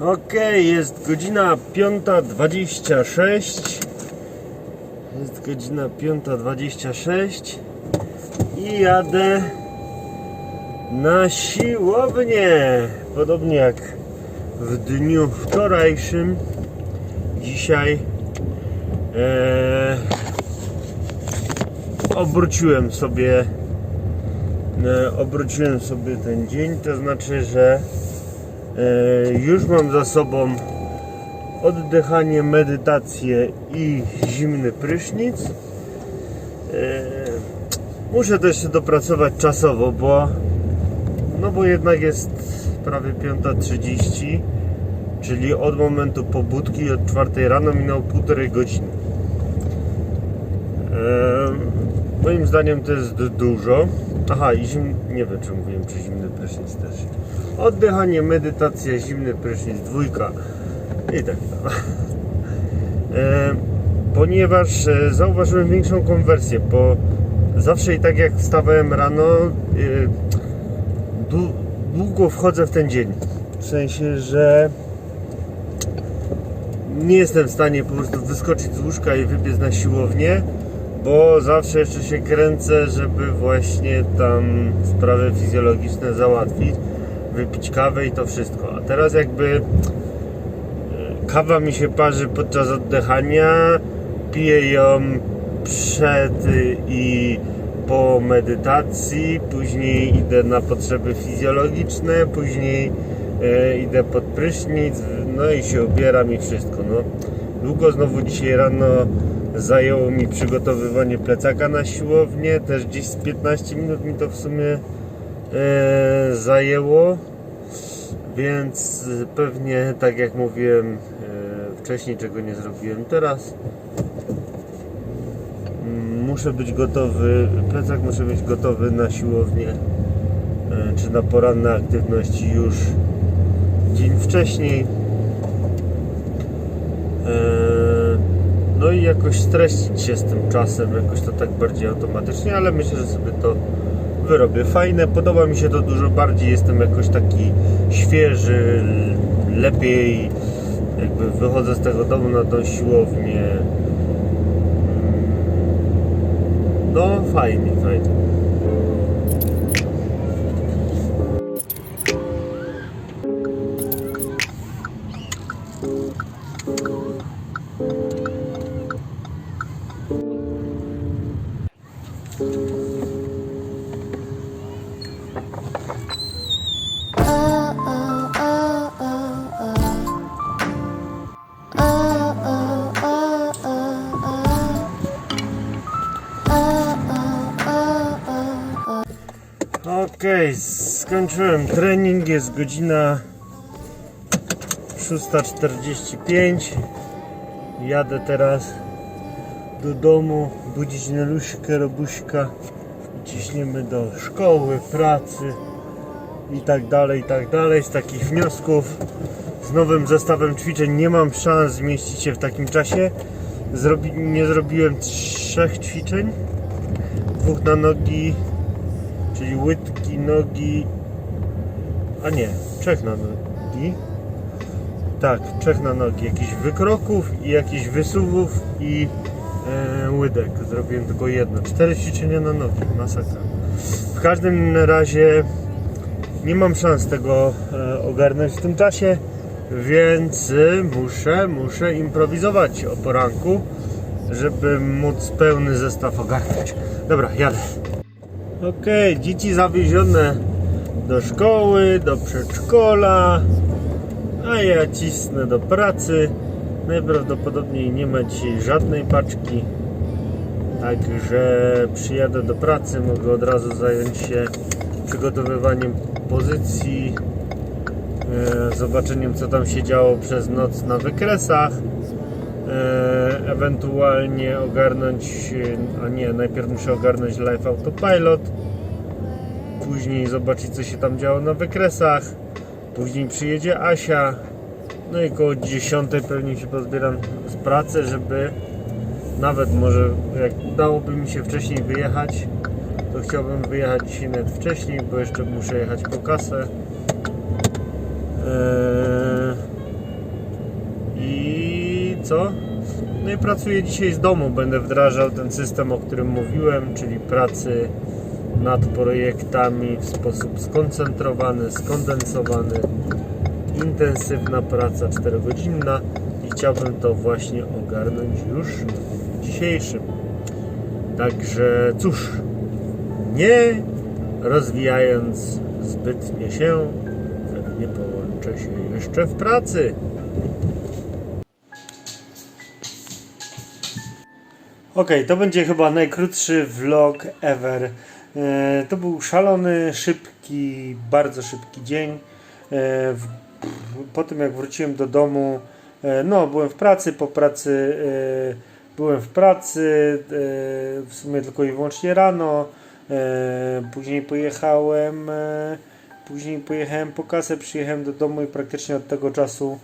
Okej, jest godzina 5.26. Jest godzina 5.26 i jadę na siłownię. Podobnie jak w dniu wczorajszym. Dzisiaj e, obróciłem sobie e, obróciłem sobie ten dzień, to znaczy, że Już mam za sobą oddychanie, medytację i zimny prysznic. E, Muszę to jeszcze dopracować czasowo, bo no bo jednak jest prawie 5.30, czyli od momentu pobudki od 4 rano minęło półtorej godziny. E, Moim zdaniem to jest dużo. Aha, i zim... nie wiem czy mówiłem, czy zimny prysznic też. Oddychanie, medytacja, zimny prysznic, dwójka i tak dalej. E, ponieważ e, zauważyłem większą konwersję, bo zawsze i tak jak wstawałem rano, e, dłu- długo wchodzę w ten dzień. W sensie, że nie jestem w stanie po prostu wyskoczyć z łóżka i wybiec na siłownię, bo zawsze jeszcze się kręcę, żeby właśnie tam sprawy fizjologiczne załatwić, wypić kawę i to wszystko. A teraz jakby e, kawa mi się parzy podczas oddychania, piję ją przed i po medytacji, później idę na potrzeby fizjologiczne, później e, idę pod prysznic, no i się ubieram i wszystko. No. Długo znowu dzisiaj rano zajęło mi przygotowywanie plecaka na siłownię, też gdzieś z 15 minut mi to w sumie e, zajęło, więc pewnie tak jak mówiłem e, wcześniej, czego nie zrobiłem teraz, muszę być gotowy, plecak muszę być gotowy na siłownię e, czy na poranne aktywności już dzień wcześniej. No i jakoś streścić się z tym czasem, jakoś to tak bardziej automatycznie, ale myślę, że sobie to wyrobię. Fajne, podoba mi się to dużo bardziej, jestem jakoś taki świeży, lepiej jakby wychodzę z tego domu na tą siłownię. Mm, No fajnie, fajnie. Okej, skończyłem trening, jest godzina 6.45 Jadę teraz do domu, budzić Neluśkę, Robuśka ciśniemy do szkoły, pracy i tak dalej, i tak dalej. Z takich wniosków z nowym zestawem ćwiczeń nie mam szans zmieścić się w takim czasie. Zrobi, nie zrobiłem trzech ćwiczeń, dwóch na nogi, czyli łydki, nogi, a nie, trzech na nogi. Tak, trzech na nogi, jakichś wykroków i jakichś wysuwów i e, łydek. Zrobiłem tylko jedno. Cztery ćwiczenia na nogi, masakra. W każdym razie nie mam szans tego e, ogarnąć w tym czasie, więc muszę, muszę improwizować o poranku, żeby móc pełny zestaw ogarnąć. Dobra, jadę. Okej, dzieci zawiezione do szkoły, do przedszkola, a ja cisnę do pracy. Najprawdopodobniej nie ma dzisiaj żadnej paczki, także przyjadę do pracy, mogę od razu zająć się przygotowywaniem pozycji, e, zobaczeniem co tam się działo przez noc na wykresach, ewentualnie ogarnąć, e, a nie, najpierw muszę ogarnąć Live Autopilot, później zobaczyć co się tam działo na wykresach, później przyjedzie Asia, no i koło 10 pewnie się pozbieram z pracy, żeby nawet może jak dałoby mi się wcześniej wyjechać, to chciałbym wyjechać dzisiaj nawet wcześniej, bo jeszcze muszę jechać po kasę. Eee, co. No i pracuję dzisiaj z domu. Będę wdrażał ten system, o którym mówiłem, czyli pracy nad projektami w sposób skoncentrowany, skondensowany, intensywna praca 4-godzinna i chciałbym to właśnie ogarnąć już w dzisiejszym. Także cóż, nie rozwijając zbytnie się, pewnie połączę się jeszcze w pracy. Ok, to będzie chyba najkrótszy vlog ever. E, To był szalony, szybki, bardzo szybki dzień. E, Po tym jak wróciłem do domu, e, no byłem w pracy, po pracy byłem w pracy, w sumie tylko i wyłącznie rano. Później pojechałem, później pojechałem po kasę, przyjechałem do domu i praktycznie od tego czasu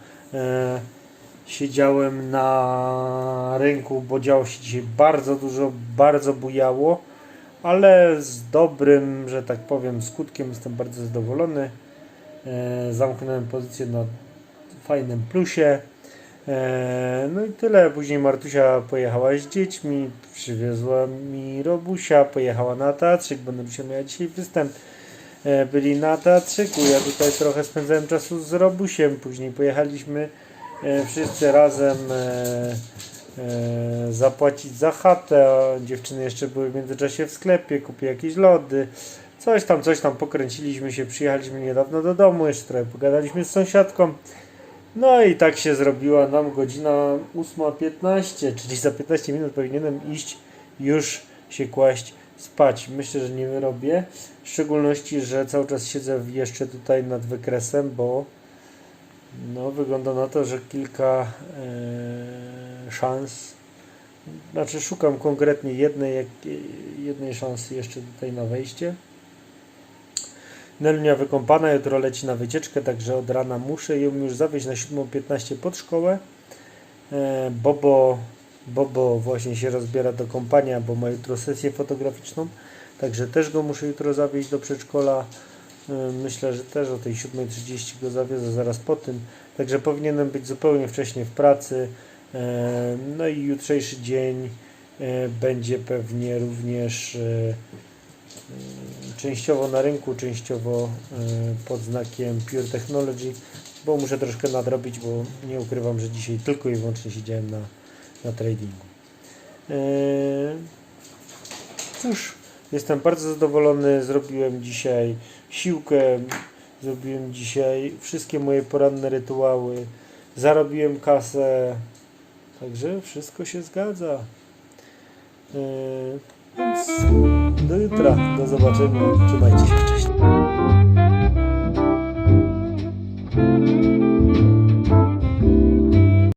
siedziałem na rynku, bo działo się dzisiaj bardzo dużo, bardzo bujało, ale z dobrym, że tak powiem, skutkiem jestem bardzo zadowolony. E, Zamknąłem pozycję na fajnym plusie. E, No i tyle. Później Martusia pojechała z dziećmi, przywiozła mi Robusia, pojechała na teatrzyk, bo Robusia miała dzisiaj występ. E, Byli na teatrzyku, ja tutaj trochę spędzałem czasu z Robusiem, później pojechaliśmy wszyscy razem e, e, zapłacić za chatę. Dziewczyny jeszcze były w międzyczasie w sklepie, kupię jakieś lody. Coś tam, coś tam pokręciliśmy się, przyjechaliśmy niedawno do domu, jeszcze trochę pogadaliśmy z sąsiadką. No i tak się zrobiła nam godzina 8.15, czyli za 15 minut powinienem iść już się kłaść spać. Myślę, że nie wyrobię. W szczególności, że cały czas siedzę jeszcze tutaj nad wykresem, bo no, wygląda na to, że kilka e, szans, znaczy szukam konkretnie jednej, jednej szansy jeszcze tutaj na wejście. Nelunia wykąpana, jutro leci na wycieczkę, także od rana muszę ją już zawieźć na 7.15 pod szkołę. E, Bobo, Bobo właśnie się rozbiera do kąpania, bo ma jutro sesję fotograficzną, także też go muszę jutro zawieźć do przedszkola. E, Myślę, że też o tej 7.30 go zawiozę zaraz po tym, także powinienem być zupełnie wcześnie w pracy. E, No i jutrzejszy dzień e, będzie pewnie również częściowo na rynku, częściowo pod znakiem Pure Technology, bo muszę troszkę nadrobić, bo nie ukrywam, że dzisiaj tylko i wyłącznie siedziałem na, na tradingu. Cóż, jestem bardzo zadowolony. Zrobiłem dzisiaj siłkę, zrobiłem dzisiaj wszystkie moje poranne rytuały, zarobiłem kasę, także wszystko się zgadza. E, Więc do jutra, do zobaczenia. Trzymajcie się, cześć.